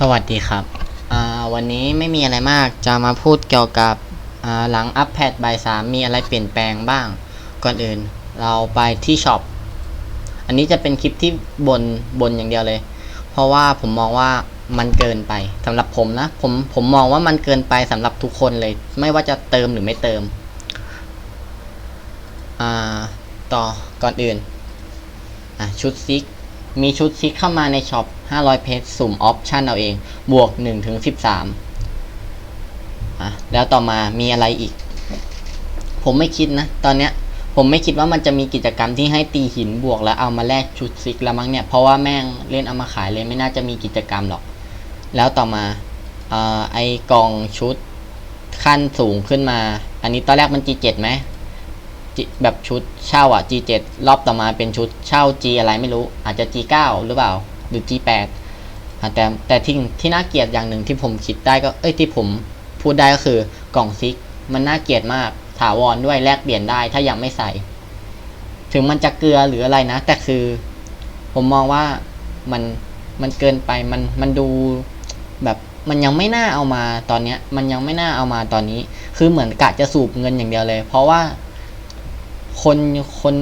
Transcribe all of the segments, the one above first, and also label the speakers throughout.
Speaker 1: สวัสดีครับวันนี้ไม่มีอะไรมากจะมาพูดเกี่ยวกับหลังอัปแพดบายสามมีอะไรเปลี่ยนแปลงบ้าง ก่อนอื่นเราไปที่ช็อปอันนี้จะเป็นคลิปที่บนบนอย่างเดียวเลย เพราะว่าผมมองว่ามันเกินไปสำหรับผมนะผมผมมองว่ามันเกินไปสำหรับทุกคนเลย ไม่ว่าจะเติมหรือไม่เติมต่อก่อนอื่นชุดซิก มีชุดซิกเข้ามาในช็อป 500 เพชรสุ่มออปชั่นเอาเอง บวก 1 ถึง 13อะแล้วต่อมามีอะไรอีก ผมไม่คิดนะ ตอนเนี้ย ผมไม่คิดว่ามันจะมีกิจกรรมที่ให้ตีหินบวกแล้วเอามาแลกชุดซิกแล้วมั้งเนี่ย เพราะว่าแม่งเล่นเอามาขายเลยไม่น่าจะมีกิจกรรมหรอก แล้วต่อมาอไอกล่องชุดขั้นสูงขึ้นมา อันนี้ตอนแรกมัน G7 ไหม G- แบบชุดเช่าอะ G7 รอบต่อมาเป็นชุดเช่า G อะไรไม่รู้ อาจจะ G9 หรือเปล่า หรือ G8 อแต่แต่ที่ที่น่าเกลียดอย่างหนึ่งที่ผมคิดได้ก็เอ้ยที่ผมพูดได้ก็คือกล่องซิก มันน่าเกลียดมากถาวรด้วยแลกเปลี่ยนได้ถ้ายังไม่ใส่ ถึงมันจะเกลือหรืออะไรนะ แต่คือ ผมมองว่ามันมันเกินไปมันมันดูแบบมันยังไม่น่าเอามาตอนเนี้ย มันยังไม่น่าเอามาตอนนี้ คือเหมือนกะจะสูบเงินอย่างเดียวเลย เพราะว่า คนคน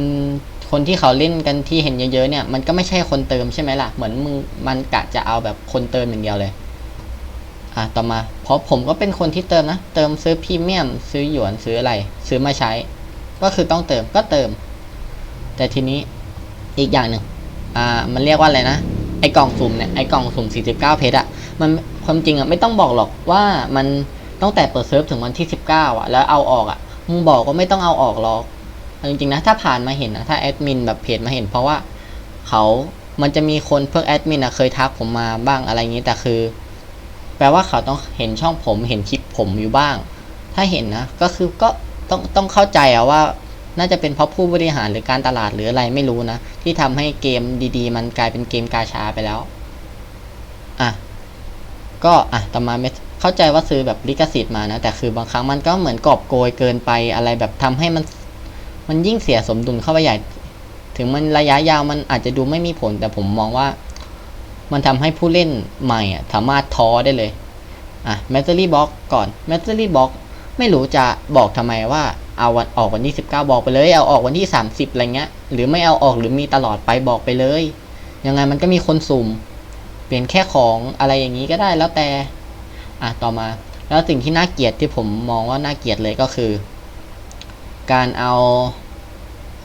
Speaker 1: คนที่เขาเล่นกันที่เห็นเยอะๆเนี่ยมันก็ไม่ใช่คนเติมใช่ไหมล่ะ เหมือนมึงมันกะจะเอาแบบคนเติมอย่างเดียวเลย อะต่อมา เพราะผมก็เป็นคนที่เติมนะ เติมซื้อพรีเมียม ซื้อหยวนซื้ออะไร ซื้อมาใช้ ก็คือต้องเติมก็เติม แต่ทีนี้อีกอย่างหนึ่งอ่ามันเรียกว่าอะไรนะไอ้กล่องสุ่มเนี่ยไอ้กล่องสุ่ม 49 เพชรอะมันความจริงอะไม่ต้องบอกหรอกว่ามันตั้งแต่เปิดเซิร์ฟถึงวันที่ 19อะแล้วเอาออกอะมึงบอกก็ไม่ต้องเอาออกหรอก เอาจริงๆนะถ้าผ่านมาเห็นนะถ้าแอดมินแบบเพจมาเห็น เพราะว่าเขามันจะมีคนเพื่อแอดมินอะเคยทักผมมาบ้างอะไรอย่างนี้แต่คือ แปลว่าเขาต้องเห็นช่องผมเห็นคลิปผมอยู่บ้าง ถ้าเห็นนะก็คือก็ต้องต้องเข้าใจอะว่า น่าจะเป็นเพราะผู้บริหารหรือการตลาดหรืออะไรไม่รู้นะ ที่ทำให้เกมดีๆ มันกลายเป็นเกมกาชาไปแล้วอะก็อะต่อมาไม่เข้าใจว่าซื้อแบบลิขสิทธิ์มานะแต่คือบางครั้งมันก็เหมือนกอบโกยเกินไปอะไรแบบทำให้มัน มันยิ่งเสียสมดุลเข้าไปใหญ่ ถึงมันระยะยาวมันอาจจะดูไม่มีผล แต่ผมมองว่า มันทำให้ผู้เล่นใหม่อะสามารถท้อได้เลย อะแมตเตอรี่บ็อกก่อนแมตเตอรี่บ็อกไม่รู้จะบอกทำไมว่าเอาวันออกวันที่ 19 บอกไปเลย เอาออกวันที่ 30อะไรเงี้ย หรือไม่เอาออกหรือมีตลอดไปบอกไปเลย ยังไงมันก็มีคนสุ่ม เปลี่ยนแค่ของอะไรอย่างนี้ก็ได้แล้วแต่ อะต่อมา แล้วสิ่งที่น่าเกลียดที่ผมมองว่าน่าเกลียดเลยก็คือ การเอา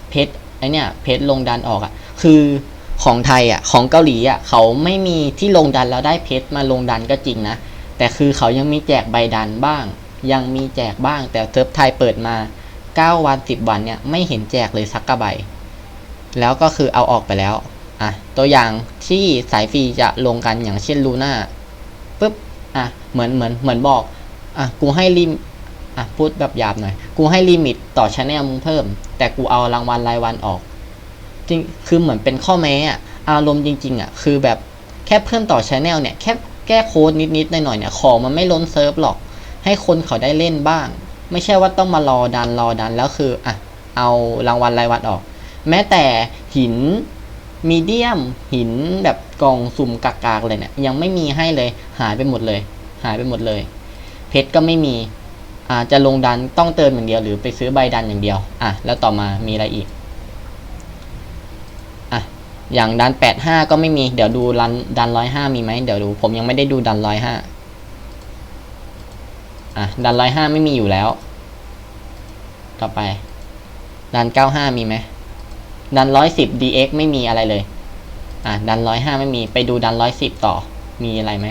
Speaker 1: เพชรไอเนี่ยเพชรลงดันออกอะ่ะ คือของไทยอะ่ะของเกาหลีอะ่ะเขาไม่มีที่ลงดันแล้วได้เพชรมาลงดันก็จริงนะ แต่คือเขายังมีแจกใบดันบ้าง ยังมีแจกบ้าง แต่เซิร์ฟไทยเปิดมา 9 วัน 10 วันเนี่ยไม่เห็นแจกเลยสักกระใบ แล้วก็คือเอาออกไปแล้วอะตัวอย่างที่สายฟรีจะลงกันอย่างเช่นลูน่าปุ๊บอะเหมือนเหมือนเหมือนบอกอะกูให้ลิม อะพูดแบบหยาบหน่อย กูให้ลิมิตต่อชแนลมึงเพิ่ม แต่กูเอารางวัลรายวันออก จริง คือเหมือนเป็นข้อแม้อะอารมณ์จริง ๆ อะ คือแบบแค่เพิ่มต่อชแนลเนี่ย แค่แก้โค้ดนิดๆหน่อยๆเนี่ย ของมันไม่ล้นเซิร์ฟหรอก ให้คนเขาได้เล่นบ้าง ไม่ใช่ว่าต้องมารอดันรอดันแล้วคืออะเอารางวัลรายวันออก แม้แต่หินมีเดียมหินแบบกล่องสุ่มกากๆเลยเนี่ยยังไม่มีให้เลย หายไปหมดเลย หายไปหมดเลย เพชรก็ไม่มี จะลงดันต้องเติมอย่างเดียวหรือไปซื้อใบดันอย่างเดียวอะแล้วต่อมามีอะไรอีกอะอย่างดันแปดห้าก็ไม่มีเดี๋ยวดูดันดันร้อยห้ามีไหมเดี๋ยวดูผมยังไม่ได้ดูดันร้อยห้าอะดันร้อยห้าไม่มีอยู่แล้ว ต่อไป ดันเก้าห้ามีไหมดันร้อยสิบ DX ไม่มีอะไรเลยอะดันร้อยห้าไม่มีไปดูดันร้อยสิบต่อมีอะไรไหม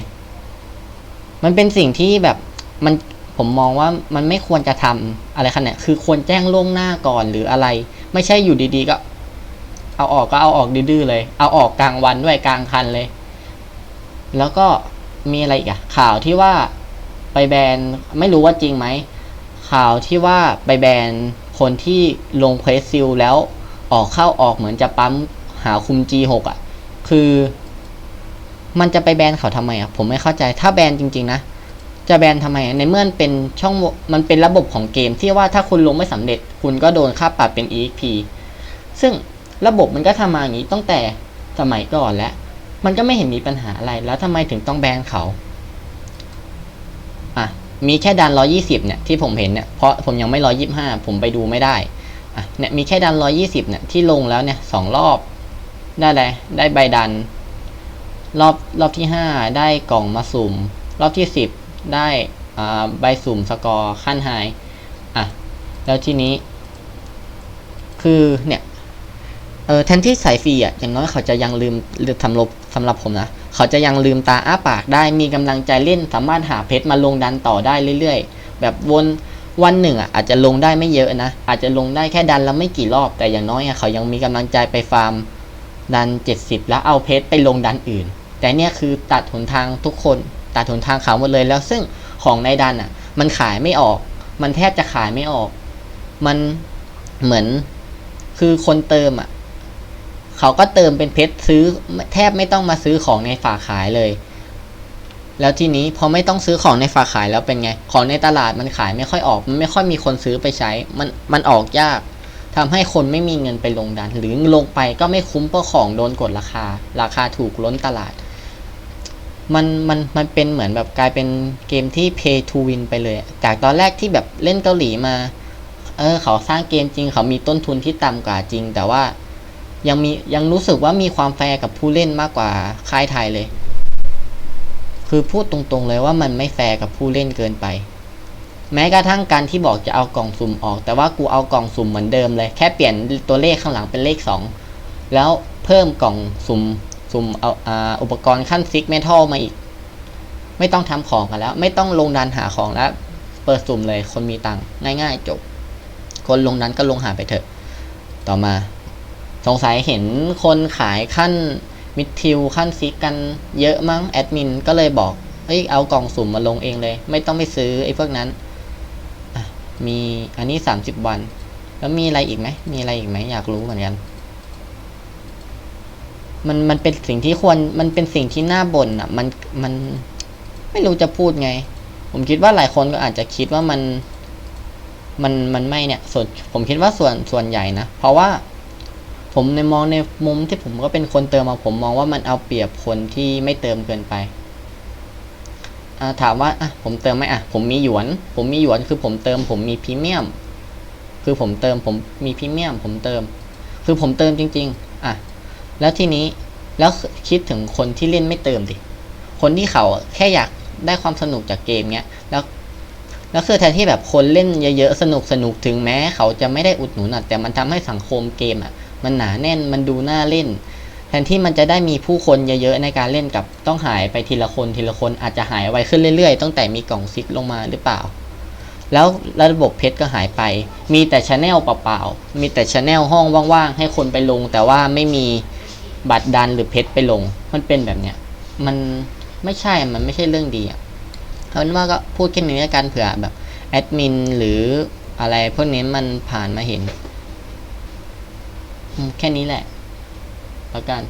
Speaker 1: มันเป็นสิ่งที่แบบมัน ผมมองว่ามันไม่ควรจะทำอะไรขนาดนั้คือควรแจ้งล่วงหน้าก่อนหรืออะไร ไม่ใช่อยู่ดีๆก็ เอาออกก็เอาออกดื้อๆเลย เอาออกกลางวันด้วยกลางคันเลย แล้วก็มีอะไรอีกอะข่าวที่ว่าไปแบนไม่รู้ว่าจริงไหมข่าวที่ว่าไปแบนคนที่ลงเควสซิลแล้วออกเข้าออกเหมือนจะปั๊มหาคุม G6 อะ่ะ คือ มันจะไปแบนเขาทำไมอะ่ะ ผมไม่เข้าใจถ้าแบนจริง ๆ นะ จะแบนทำไมในเมื่อเป็นช่องมันเป็นระบบของเกมที่ว่าถ้าคุณลงไม่สำเร็จ คุณก็โดนค่าปรับเป็น EXP ซึ่งระบบมันก็ทำมาอย่างนี้ตั้งแต่สมัยก่อนแล้ว มันก็ไม่เห็นมีปัญหาอะไรแล้วทำไมถึงต้องแบนเขาอะมีแค่ดันร้อยี่สิบเนี่ยที่ผมเห็นเนี่ยเพราะผมยังไม่ร้อยี่ห้าผมไปดูไม่ได้อะเนี่ยมีแค่ดันร้อยี่สิบเนี่ยที่ลงแล้วเนี่ยสองรอบได้อะไรได้ใบดัน รอบรอบที่ห้าได้กล่องมาสุ่ม รอบที่สิบ ได้ใบสุ่มสกอร์ขั้นไฮอะแล้วทีนี้ คือเนี่ยเออแทนที่สายฟรีอะอย่างน้อยเขาจะยังลืมลืมสำหรับสำหรับผมนะเขาจะยังลืมตาอ้าปากได้มีกำลังใจเล่น สามารถหาเพชรมาลงดันต่อได้เรื่อยๆ แบบวนวันหนึ่งอะอาจจะลงได้ไม่เยอะนะ อาจจะลงได้แค่ดันแล้วไม่กี่รอบ แต่อย่างน้อยอะเขายังมีกำลังใจไปฟาร์มดัน 70 แล้วเอาเพชรไปลงดันอื่น แต่เนี่ยคือตัดหนทางทุกคน ตัดหนทางเขาหมดเลย แล้วซึ่งของในดันอะ มันขายไม่ออก มันแทบจะขายไม่ออก มันเหมือนคือคนเติมอะ เขาก็เติมเป็นเพชรซื้อแทบไม่ต้องมาซื้อของในฝากขายเลย แล้วทีนี้พอไม่ต้องซื้อของในฝากขายแล้วเป็นไง ของในตลาดมันขายไม่ค่อยออก มันไม่ค่อยมีคนซื้อไปใช้ มันมันออกยากทำให้คนไม่มีเงินไปลงดัน หรือลงไปก็ไม่คุ้มเพราะของโดนกดราคา ราคาถูกล้นตลาด มันมันมันเป็นเหมือนแบบกลายเป็นเกมที่ pay to win ไปเลย จากตอนแรกที่แบบเล่นเกาหลีมา เออเขาสร้างเกมจริง เขามีต้นทุนที่ต่ำกว่าจริง แต่ว่ายังมียังรู้สึกว่ามีความแฟร์กับผู้เล่นมากกว่าค่ายไทยเลย คือพูดตรงๆเลยว่ามันไม่แฟร์กับผู้เล่นเกินไป แม้กระทั่งการที่บอกจะเอากล่องสุ่มออก แต่ว่ากูเอากล่องสุ่มเหมือนเดิมเลย แค่เปลี่ยนตัวเลขข้างหลังเป็นเลขสองแล้วเพิ่มกล่องสุ่ม สุ่มเอาออุปกรณ์ขั้นซิกเมทัลมาอีก ไม่ต้องทำของกันแล้ว ไม่ต้องลงดันหาของแล้ว เปิดสุ่มเลยคนมีตังค์ง่าย ๆ จบ คนลงดันก็ลงหาไปเถอะ ต่อมา สงสัยเห็นคนขายขั้นมิดทิวขั้นซิกกันเยอะมั้งแอดมินก็เลยบอกเฮ้ยเอากล่องสุ่มมาลงเองเลย ไม่ต้องไปซื้อไอ้พวกนั้นมีอันนี้สามสิบวัน แล้วมีอะไรอีกไหมมีอะไรอีกไหมอยากรู้เหมือนกัน มันมันเป็นสิ่งที่ควรมันเป็นสิ่งที่น่าบ่นอะ มันมันไม่รู้จะพูดไง ผมคิดว่าหลายคนก็อาจจะคิดว่ามัน มันมันไม่เนี่ย ส่วนผมคิดว่าส่วนส่วนใหญ่นะเพราะว่า ผมในมองในมุมที่ผมก็เป็นคนเติมมาผมมองว่ามันเอาเปรียบคนที่ไม่เติมเกินไปถามว่าอะผมเติมไหมอะผมมีหยวน ผมมีหยวนคือผมเติม ผมมีพรีเมียม คือผมเติมผมมีพรีเมียม ผมเติม คือผมเติมจริง ๆ อะ แล้วทีนี้แล้วคิดถึงคนที่เล่นไม่เติมดิ คนที่เขาแค่อยากได้ความสนุกจากเกมเนี้ย แล้ว แล้วคือแทนที่แบบคนเล่นเยอะๆ สนุกสนุกถึงแม้ เขาจะไม่ได้อุดหนุนอะแต่มันทำให้สังคมเกมอะ มันหนาแน่น มันดูน่าเล่น แทนที่มันจะได้มีผู้คนเยอะๆ ในการเล่นกับต้องหายไปทีละคนทีละคนอาจจะหายไวขึ้นเรื่อยๆ ตั้งแต่มีกล่องซิกลงมาหรือเปล่า แล้วระบบเพชรก็หายไป มีแต่ชาแนลเปล่าๆ มีแต่ชาแนลห้องว่างๆ ให้คนไปลง แต่ว่าไม่มี บัตรดันหรือเพชรไปลง มันเป็นแบบเนี้ย มันไม่ใช่ มันไม่ใช่เรื่องดีอะเอาเป็นว่าก็พูดแค่นี้กันเผื่อแบบแอดมินหรืออะไรพวกนี้มันผ่านมาเห็น แค่นี้แหละ แล้วกัน